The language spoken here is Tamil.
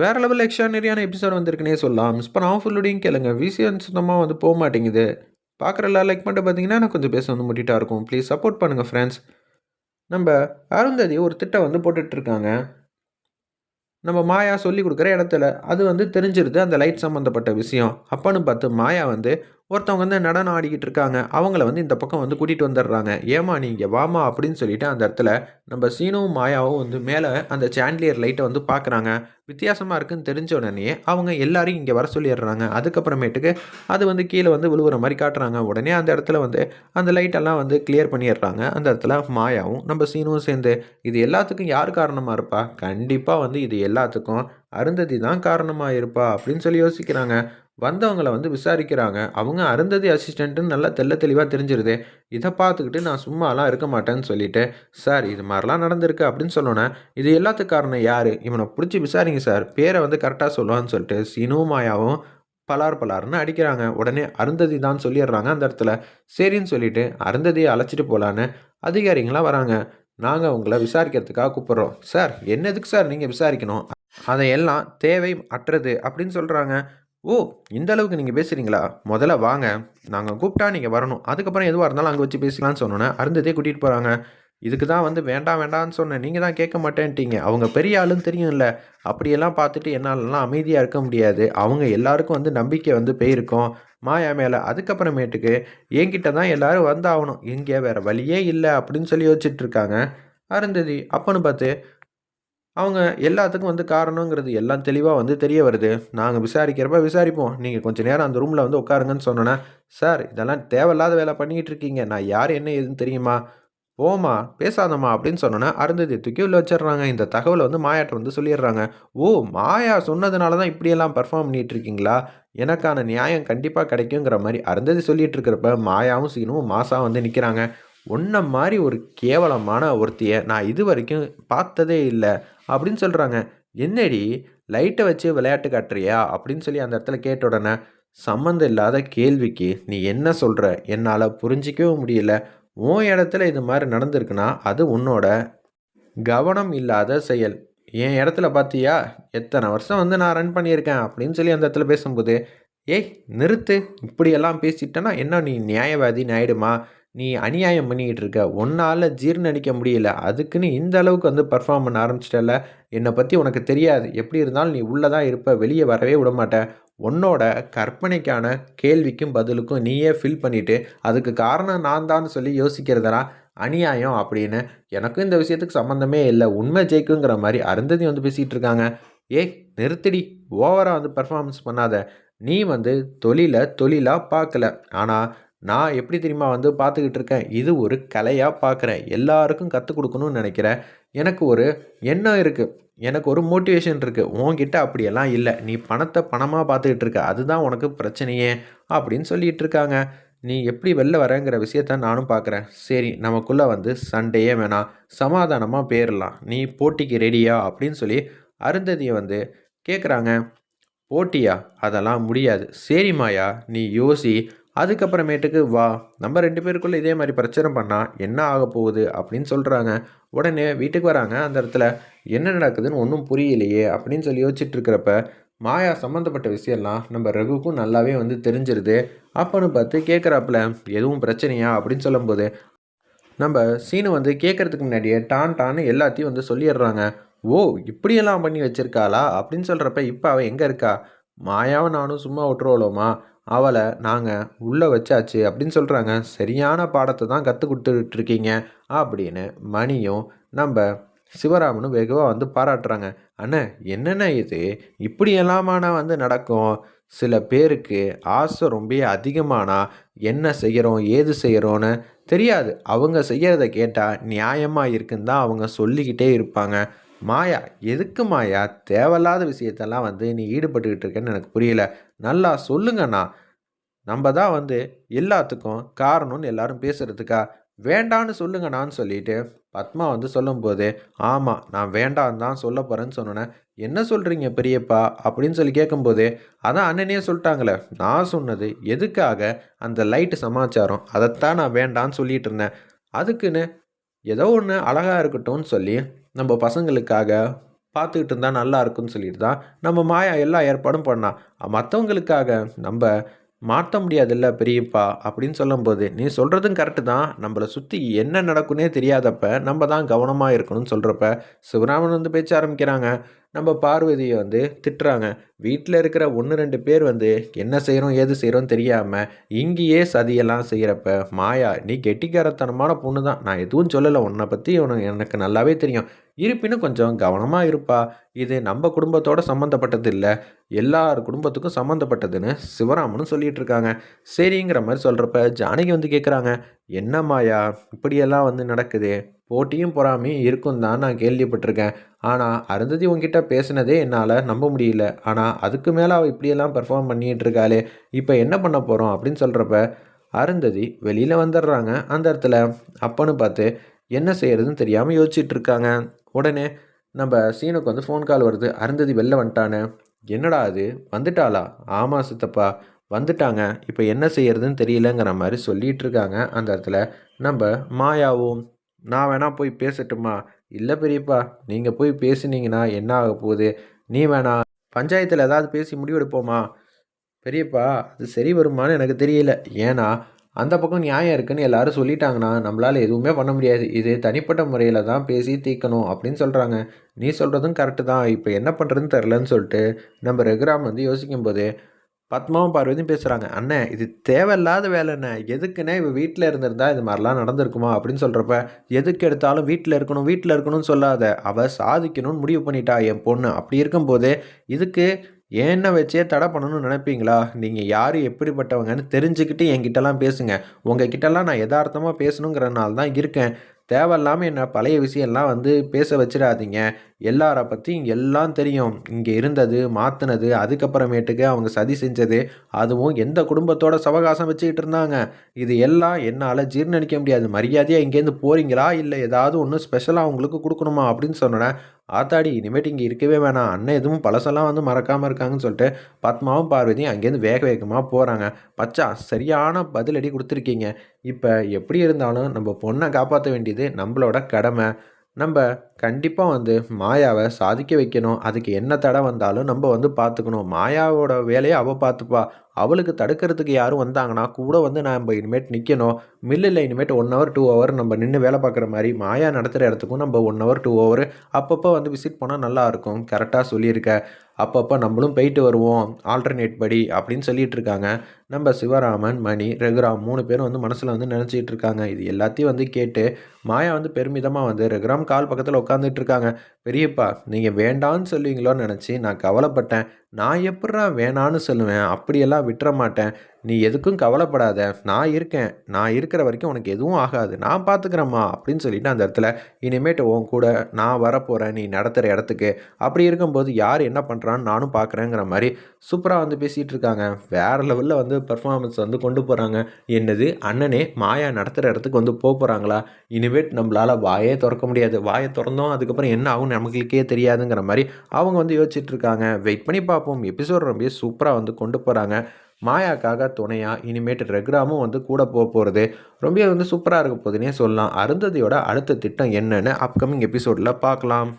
வேறு லெவல் எக்ஸ்ட்ரானரியான எபிசோட் வந்திருக்குனே சொல்லலாம். மிஸ் பண்ணாமல் ஃபுல்லுடையும் கேளுங்க. விசிஎன் சுத்தமாக வந்து போக மாட்டேங்குது. பார்க்குற எல்லா லைக் பண்ணிட்டு பார்த்தீங்கன்னா எனக்கு கொஞ்சம் பேச வந்து முட்டிட்டா இருக்கும். ப்ளீஸ் சப்போர்ட் பண்ணுங்கள் ஃப்ரெண்ட்ஸ் நம்ம அருந்ததி ஒரு திட்டம் வந்து போட்டுட்ருக்காங்க. நம்ம மாயா சொல்லி கொடுக்குற இடத்துல அது வந்து தெரிஞ்சிருது அந்த லைட் சம்மந்தப்பட்ட விஷயம். அப்போன்னு பார்த்து மாயா வந்து ஒருத்தவங்க வந்து நடனம் ஆடிக்கிட்டு இருக்காங்க. அவங்கள வந்து இந்த பக்கம் வந்து கூட்டிகிட்டு வந்துடுறாங்க. ஏமா நீங்கள் வாமா அப்படின்னு சொல்லிட்டு அந்த இடத்துல நம்ம சீனுவும் மாயாவும் வந்து மேலே அந்த சாண்ட்லியர் லைட்டை வந்து பார்க்குறாங்க வித்தியாசமாக இருக்குன்னு தெரிஞ்ச உடனே அவங்க எல்லாரையும் இங்கே வர சொல்லிடுறாங்க. அதுக்கப்புறமேட்டுக்கு அது வந்து கீழே வந்து விழுவுற மாதிரி காட்டுறாங்க. உடனே அந்த இடத்துல வந்து அந்த லைட்டெல்லாம் வந்து கிளியர் பண்ணிடுறாங்க. அந்த இடத்துல மாயாவும் நம்ம சீனுவும் சேர்ந்து இது எல்லாத்துக்கும் யார் காரணமாக இருப்பா? கண்டிப்பாக வந்து இது எல்லாத்துக்கும். அருந்ததி தான் காரணமாக இருப்பா. அப்படின்னு சொல்லி யோசிக்கிறாங்க. வந்தவங்களை வந்து விசாரிக்கிறாங்க. அவங்க அருந்ததி அசிஸ்டண்ட்டுன்னு நல்லா தெள்ள தெளிவாக தெரிஞ்சிருது. இதை பார்த்துக்கிட்டு நான் சும்மாலாம் இருக்க மாட்டேன்னு சொல்லிட்டு சார் இது மாதிரிலாம் நடந்திருக்கு அப்படின்னு சொல்லணும் இது எல்லாத்துக்கு காரணம் யார்? இவனை பிடிச்சி விசாரிங்க சார். பேரை வந்து கரெக்டாக சொல்லுவான்னு சொல்லிட்டு சினு மாயாவும் பலார் பலார்னு அடிக்கிறாங்க. உடனே அருந்ததி தான் சொல்லிடுறாங்க அந்த இடத்துல. சரின்னு சொல்லிட்டு அருந்ததியை அழைச்சிட்டு போகலான்னு அதிகாரிங்களாம் வராங்க. நாங்கள் உங்களை விசாரிக்கிறதுக்காக கூப்பிட்றோம். சார் என்னதுக்கு சார் நீங்கள் விசாரிக்கணும்? அதையெல்லாம் தேவை அற்றது அப்படின்னு சொல்கிறாங்க ஓ இந்த அளவுக்கு நீங்கள் பேசுகிறீங்களா முதல்ல வாங்க. நாங்கள் கூப்பிட்டா நீங்கள் வரணும். அதுக்கப்புறம் எதுவாக இருந்தாலும் அங்கே வச்சு பேசலான்னு சொன்னோன்னே அருந்ததே கூட்டிகிட்டு போகிறாங்க இதுக்கு தான் வந்து வேண்டாம் வேண்டாம்னு சொன்னேன். நீங்கள் தான் கேட்க மாட்டேன்ட்டீங்க. அவங்க பெரிய ஆளுன்னு தெரியும்ல. அப்படியெல்லாம் பார்த்துட்டு என்னாலலாம் அமைதியாக இருக்க முடியாது. அவங்க எல்லாருக்கும் வந்து நம்பிக்கை வந்து போயிருக்கோம். மாயா மேலே அதுக்கப்புறமேட்டுக்கு என்கிட்ட தான் எல்லோரும் வந்தாகணும். இங்கே வேறு வழியே இல்லை அப்படின்னு சொல்லி யோசிச்சுட்ருக்காங்க அருந்ததி அப்பன்னு பார்த்து அவங்க எல்லாத்துக்கும் வந்து காரணங்கிறது எல்லாம் தெளிவாக வந்து தெரிய வருது. நாங்கள் விசாரிக்கிறப்ப விசாரிப்போம். நீங்கள் கொஞ்சம் நேரம் அந்த ரூமில் வந்து உட்காருங்கன்னு சொன்னோன்னே சார் இதெல்லாம் தேவையில்லாத வேலை பண்ணிக்கிட்டு இருக்கீங்க. நான் யார் என்ன ஏதுன்னு தெரியுமா? ஓமா பேசாதம்மா அப்படின்னு சொன்னோன்னா அருந்ததி தூக்கி உள்ள வச்சிடுறாங்க. இந்த தகவலை வந்து மாயாட்ட வந்து சொல்லிடுறாங்க. ஓ மாயா சொன்னதுனால தான் இப்படியெல்லாம் பர்ஃபார்ம் பண்ணிட்டு இருக்கீங்களா? எனக்கான நியாயம் கண்டிப்பாக கிடைக்குங்கிற மாதிரி அருந்ததி சொல்லிட்டு இருக்கிறப்ப மாயாவும் சீனும் மாசாக வந்து நிற்கிறாங்க உன்ன மாதிரி ஒரு கேவலமான ஒருத்தியை நான் இது வரைக்கும் பார்த்ததே இல்லை அப்படின்னு சொல்கிறாங்க என்னடி லைட்டை வச்சு விளையாட்டு காட்டுறியா? அப்படின்னு சொல்லி அந்த இடத்துல கேட்ட உடனே சம்மந்தம் இல்லாத கேள்விக்கு நீ என்ன சொல்கிற என்னால் புரிஞ்சிக்கவே முடியல. உன் இடத்துல இது மாதிரி நடந்திருக்குன்னா அது உன்னோட கவனம் இல்லாத செயல். என் இடத்துல பார்த்தியா எத்தனை வருஷம் வந்து நான் ரன் பண்ணியிருக்கேன் அப்படின்னு சொல்லி அந்த இடத்துல பேசும்போது ஏய் நிறுத்து. இப்படியெல்லாம் பேசிட்டேன்னா என்ன நீ நியாயவாதி ஆயிடுமா நீ அநியாயம் பண்ணிக்கிட்டு இருக்க. உன்னால் ஜீர்ணடிக்க முடியல. அதுக்குன்னு இந்த அளவுக்கு வந்து பர்ஃபார்ம் பண்ண ஆரம்பிச்சிட்டல என்னை பற்றி உனக்கு தெரியாது. எப்படி இருந்தாலும் நீ உள்ளே தான் இருப்ப. வெளியே வரவே விடமாட்ட உன்னோட கற்பனைக்கான கேள்விக்கும் பதிலுக்கும் நீயே ஃபில் பண்ணிவிட்டு அதுக்கு காரணம் நான் தான் சொல்லி யோசிக்கிறதெல்லாம் அநியாயம் அப்படின்னு. எனக்கும் இந்த விஷயத்துக்கு சம்மந்தமே இல்லை. உண்மை ஜெயிக்குங்கிற மாதிரி அருந்ததி வந்து பேசிகிட்டு இருக்காங்க. ஏய் நிறுத்திடி. ஓவராக வந்து பர்ஃபார்மன்ஸ் பண்ணாத. நீ வந்து தொழிலை தொழிலாக பார்க்கல. ஆனால் நான் எப்படி தெரியுமா வந்து பார்த்துக்கிட்டு இருக்கேன்? இது ஒரு கலையாக பார்க்குறேன். எல்லாருக்கும் கற்றுக் கொடுக்கணும்னு நினைக்கிறேன். எனக்கு ஒரு எண்ணம் இருக்குது எனக்கு ஒரு மோட்டிவேஷன் இருக்குது உன்கிட்ட அப்படியெல்லாம் இல்லை. நீ பணத்தை பணமாக பார்த்துக்கிட்டு இருக்க. அதுதான் உனக்கு பிரச்சனையே அப்படின்னு சொல்லிகிட்டு இருக்காங்க. நீ எப்படி வெளில வரேங்கிற விஷயத்த நானும் பார்க்குறேன். சரி நமக்குள்ளே வந்து சண்டையே வேணாம். சமாதானமாக போயிடலாம் நீ போட்டிக்கு ரெடியா அப்படின்னு சொல்லி அருந்ததியை வந்து கேட்குறாங்க போட்டியா? அதெல்லாம் முடியாது. சரிம்மாயா நீ யோசி. அதுக்கப்புறமேட்டுக்கு வா நம்ம ரெண்டு பேருக்குள்ளே இதே மாதிரி பிரச்சனை பண்ணால் என்ன ஆக போகுது அப்படின்னு சொல்கிறாங்க உடனே வீட்டுக்கு வராங்க அந்த இடத்துல. என்ன நடக்குதுன்னு ஒன்றும் புரியலையே அப்படின்னு சொல்லி யோசிச்சுட்டு இருக்கிறப்ப மாயா சம்மந்தப்பட்ட விஷயம்லாம் நம்ம ரகுக்கும் நல்லாவே வந்து தெரிஞ்சிருது. அப்போன்னு பார்த்து கேட்குறாப்புல எதுவும் பிரச்சனையா? அப்படின்னு சொல்லும்போது நம்ம சீனு வந்து கேட்குறதுக்கு முன்னாடியே டான் டான்னு எல்லாத்தையும் வந்து சொல்லிடுறாங்க. ஓ இப்படியெல்லாம் பண்ணி வச்சுருக்காளா? அப்படின்னு சொல்கிறப்ப இப்போ அவள் எங்கே இருக்கா? மாயாவை நானும் சும்மா விட்டுருவோலோமா அவளை நாங்கள் உள்ளே வச்சாச்சு அப்படின்னு சொல்கிறாங்க சரியான பாடத்தை தான் கற்றுக் கொடுத்துட்ருக்கீங்க அப்படின்னு மணியும் நம்ம சிவராமனும் வெகுவாக வந்து பாராட்டுறாங்க. அண்ணா என்னென்ன இது? இப்படியெல்லாமாண்ணா வந்து நடக்கும்? சில பேருக்கு ஆசை ரொம்ப அதிகமானா என்ன செய்கிறோம் ஏது செய்கிறோன்னு தெரியாது. அவங்க செய்கிறத கேட்டால் நியாயமாக இருக்குன்னு தான் அவங்க சொல்லிக்கிட்டே இருப்பாங்க. மாயா எதுக்கு மாயா? தேவையில்லாத விஷயத்தெல்லாம் வந்து நீ ஈடுபட்டுக்கிட்டு இருக்கேன்னு எனக்கு புரியல. நல்லா சொல்லுங்கண்ணா. நம்ம தான் வந்து எல்லாத்துக்கும் காரணம்னு எல்லாரும் பேசுகிறதுக்கா வேண்டான்னு சொல்லுங்கண்ணான்னு சொல்லிட்டு பத்மா வந்து சொல்லும்போது ஆமாம் நான் வேண்டான்னு தான் சொல்ல போகிறேன்னு சொன்னோன்னே என்ன சொல்கிறீங்க பெரியப்பா? அப்படின்னு சொல்லி கேட்கும்போது அதான் அண்ணனே சொல்லிட்டாங்களே. நான் சொன்னது எதுக்காக அந்த லைட்டு சமாச்சாரம்? அதைத்தான் நான் வேண்டான்னு சொல்லிட்டு இருந்தேன். அதுக்குன்னு ஏதோ ஒன்று அழகாக இருக்கட்டும்னு சொல்லி நம்ம பசங்களுக்காக பார்த்துக்கிட்டு இருந்தால் நல்லா இருக்கும்னு சொல்லிட்டு தான் நம்ம மாயா எல்லா ஏற்பாடும் பண்ணா. மற்றவங்களுக்காக நம்ம மாற்ற முடியாதுல்ல பெரியப்பா அப்படின்னு சொல்லும்போது நீ சொல்கிறதும் கரெக்டு தான். நம்மளை சுற்றி என்ன நடக்குன்னே தெரியாதப்ப நம்ம தான் கவனமாக இருக்கணும்னு சொல்கிறப்ப சிவராமன் வந்து பேச்ச ஆரம்பிக்கிறாங்க. நம்ம பார்வதியை வந்து திட்டுறாங்க. வீட்டில் இருக்கிற ஒன்று ரெண்டு பேர் வந்து என்ன செய்கிறோம் ஏது செய்கிறோம் தெரியாமல் இங்கேயே சதியெல்லாம் செய்கிறப்ப மாயா நீ கெட்டிக்காரத்தனமான பொண்ணு தான் நான் எதுவும் சொல்லலை. உன்னை பற்றி உனக்கு எனக்கு நல்லாவே தெரியும். இருப்பினும் கொஞ்சம் கவனமாக இருப்பா. இது நம்ம குடும்பத்தோட சம்மந்தப்பட்டது இல்லை. எல்லார் குடும்பத்துக்கும் சம்மந்தப்பட்டதுன்னு சிவராமனும் சொல்லிட்டு இருக்காங்க. சரிங்கிற மாதிரி சொல்கிறப்ப ஜானகி வந்து கேட்குறாங்க என்ன மாயா? இப்படியெல்லாம் வந்து நடக்குது. போட்டியும் பொறாமையும் இருக்கும் தான் நான் கேள்விப்பட்டிருக்கேன். ஆனால் அருந்ததி உங்ககிட்ட பேசினதே என்னால் நம்ப முடியல. ஆனால் அதுக்கு மேலே அவள் இப்படியெல்லாம் பெர்ஃபார்ம் பண்ணிகிட்டு இருக்காளே இப்போ என்ன பண்ண போகிறோம் அப்படின்னு சொல்கிறப்ப அருந்ததி வெளியில் வந்துடுறாங்க. அந்த இடத்துல அப்பன்னு பார்த்து என்ன செய்யறதுன்னு தெரியாமல் யோசிச்சுட்டு இருக்காங்க உடனே நம்ம சீனுக்கு வந்து ஃபோன் கால் வருது. அருந்ததி வெளில வந்துட்டானே. என்னடா அது வந்துட்டாளா? ஆமாம் சித்தப்பா. வந்துட்டாங்க. இப்போ என்ன செய்யறதுன்னு தெரியலங்கிற மாதிரி சொல்லிகிட்டு இருக்காங்க அந்த இடத்துல நம்ம மாயாவும் நான் வேணால் போய் பேசட்டுமா? இல்லை பெரியப்பா நீங்கள் போய் பேசுனீங்கன்னா என்ன ஆக போகுது? நீ வேணா பஞ்சாயத்தில் ஏதாவது பேசி முடிவெடுப்போமா? பெரியப்பா அது சரி வருமான்னு எனக்கு தெரியல. ஏன்னா அந்த பக்கம் நியாயம் இருக்குன்னு எல்லாரும் சொல்லிட்டாங்கன்னா நம்மளால் எதுவுமே பண்ண முடியாது. இது தனிப்பட்ட முறையில் தான் பேசி தீர்க்கணும் அப்படின்னு சொல்கிறாங்க நீ சொல்கிறதும் கரெக்டு தான். இப்போ என்ன பண்ணுறதுன்னு தெரிலன்னு சொல்லிட்டு நம்ம ரகுராம் வந்து யோசிக்கும்போது பத்மாவும் பார்வதியும் பேசுகிறாங்க அண்ணே இது தேவையில்லாத வேலைண்ணே. எதுக்குண்ணே இவ வீட்டில் இருந்திருந்தா இது மாதிரிலாம் நடந்திருக்குமா? அப்படின்னு சொல்கிறப்ப எதுக்கு எடுத்தாலும் வீட்டில் இருக்கணும் வீட்டில் இருக்கணும்னு சொல்லாத. அவள் சாதிக்கணும்னு முடிவு பண்ணிட்டா என் பொண்ணு. அப்படி இருக்கும்போது இதுக்கு என்ன வச்சே தடை பண்ணணும்னு நினைப்பீங்களா? நீங்கள் யார் எப்படிப்பட்டவங்கன்னு தெரிஞ்சுக்கிட்டு என்கிட்டலாம் பேசுங்க. உங்கள் கிட்டலாம் நான் யதார்த்தமாக பேசணுங்கிறனால தான் இருக்கேன். தேவையில்லாமல் என்ன பழைய விஷயம்லாம் வந்து பேச வச்சிடாதீங்க. எல்லாரை பற்றியும் எல்லாம் தெரியும். இங்கே இருந்தது மாற்றினது அதுக்கப்புறமேட்டுக்கு அவங்க சதி செஞ்சது அதுவும் எந்த குடும்பத்தோட சவகாசம் வச்சுக்கிட்டு இருந்தாங்க. இது எல்லாம் என்னால் ஜீர்ணிக்க முடியாது. மரியாதையாக இங்கேருந்து போகிறீங்களா இல்லை ஏதாவது ஒன்று ஸ்பெஷலாக அவங்களுக்கு கொடுக்கணுமா? அப்படின்னு சொன்னேன் ஆத்தாடி இனிமேட்டு இங்கே இருக்கவே வேணாம். அண்ணன் எதுவும் பழசெல்லாம் வந்து மறக்காமல் இருக்காங்கன்னு சொல்லிட்டு பத்மாவும் பார்வதியும் அங்கேருந்து வேக வேகமாக போகிறாங்க பச்சா சரியான பதிலடி கொடுத்துருக்கீங்க. இப்போ எப்படி இருந்தாலும் நம்ம பொண்ணை காப்பாற்ற வேண்டியது நம்மளோட கடமை. நம்ம கண்டிப்பாக வந்து மாயாவை சாதிக்க வைக்கணும். அதுக்கு என்ன தடை வந்தாலும் நம்ம வந்து பார்த்துக்கணும் மாயாவோட வேலையை அவள் பார்த்துப்பா அவளுக்கு தடுக்கிறதுக்கு யாரும் வந்தாங்கன்னா கூட வந்து நம்ம இனிமேட் நிற்கணும் மில்லில் இனிமேட் ஒன் ஹவர் டூ ஹவர் நம்ம நின்று வேலை பார்க்குற மாதிரி மாயா நடத்துகிற இடத்துக்கும் நம்ம ஒன் ஹவர் டூ ஹவர் அப்பப்போ வந்து விசிட் போனால் நல்லாயிருக்கும் கரெக்டாக சொல்லியிருக்க. அப்பப்போ நம்மளும் போயிட்டு வருவோம். ஆல்டர்னேட் படி அப்படின்னு சொல்லிகிட்டு இருக்காங்க. நம்ம சிவராமன் மணி ரகுராம் மூணு பேரும் வந்து மனசில் வந்து நினச்சிட்டு இருக்காங்க. இது எல்லாத்தையும் வந்து கேட்டு மாயா வந்து பெருமிதமாக வந்து ரகுராம் கால் பக்கத்தில் உட்காந்துட்டு இருக்காங்க. பெரியப்பா நீங்கள் வேண்டான்னு சொல்லுவீங்களோன்னு நினச்சி நான் கவலைப்பட்டேன். நான் எப்படா வேணான்னு சொல்லுவேன்? அப்படியெல்லாம் விட்டுற மாட்டேன். நீ எதுக்கும் கவலைப்படாத. நான் இருக்கேன். நான் இருக்கிற வரைக்கும் உனக்கு எதுவும் ஆகாது. நான் பார்த்துக்கிறேம்மா அப்படின்னு சொல்லிட்டு அந்த இடத்துல இனிமேட்டு உன் கூட நான் வரப்போகிறேன் நீ நடத்துகிற இடத்துக்கு. அப்படி இருக்கும்போது யார் என்ன பண்ணுறான்னு நானும் பார்க்குறேங்கிற மாதிரி சூப்பராக வந்து பேசிகிட்டு இருக்காங்க. வேறு லெவலில் வந்து பர்ஃபார்மன்ஸ் வந்து கொண்டு போகிறாங்க என்னது? அண்ணனே மாயா நடத்துகிற இடத்துக்கு வந்து போக போகிறாங்களா இனிமேட் நம்மளால் வாயே திறக்க முடியாது. வாயை திறந்தோம் அதுக்கப்புறம் என்ன ஆகும் நமக்குக்கே தெரியாதுங்கிற மாதிரி அவங்க வந்து யோசிச்சுட்டு இருக்காங்க. வெயிட் பண்ணி பார்ப்போம். எபிசோட் ரொம்ப சூப்பராக வந்து கொண்டு போகிறாங்க மாயாக்காக துணையாக இனிமேட்டு ரெக்ராமும் வந்து கூட போக போகிறது ரொம்ப வந்து சூப்பராக இருக்க போதுன்னே சொல்லலாம். அருந்ததியோட அடுத்த திட்டம் என்னன்னு அப்கமிங் எபிசோடில் பார்க்கலாம்.